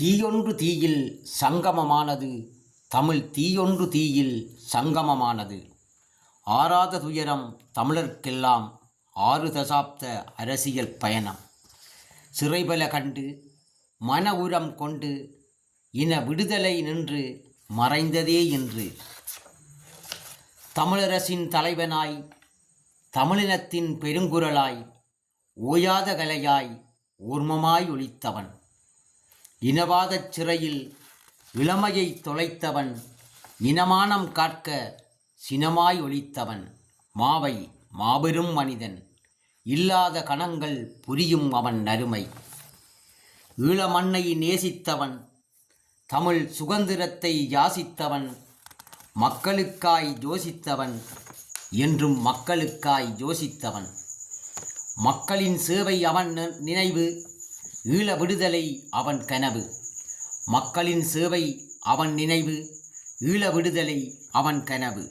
தீயொன்று தீயில் சங்கமமானது தமிழ் தீயொன்று தீயில் சங்கமமானது. ஆறாத துயரம் தமிழர்க்கெல்லாம் ஆறு தசாப்த அரசியல் பயணம். சிறைபல கண்டு மன உரம் கொண்டு இன விடுதலை நின்று மறைந்ததே என்று தமிழரசின் தலைவனாய் தமிழினத்தின் பெருங்குரலாய் ஓயாத கலையாய் ஊர்மமாய் ஒழித்தவன். இனவாதச் சிறையில் இளமையை தொலைத்தவன் இனமானம் காக்க சினமாய் ஒழித்தவன் மாவை மாபெரும் மனிதன் இல்லாத கணங்கள் புரியும் அவன் அருமை ஈழமண்ணை நேசித்தவன் தமிழ் சுதந்திரத்தை யாசித்தவன் மக்களுக்காய் யோசித்தவன் என்றும் மக்களுக்காய் யோசித்தவன். மக்களின் சேவை அவன் நி- நினைவு ஈழ விடுதலை அவன் கனவு. மக்களின் சேவை அவன் நினைவு. ஈழ விடுதலை அவன் கனவு.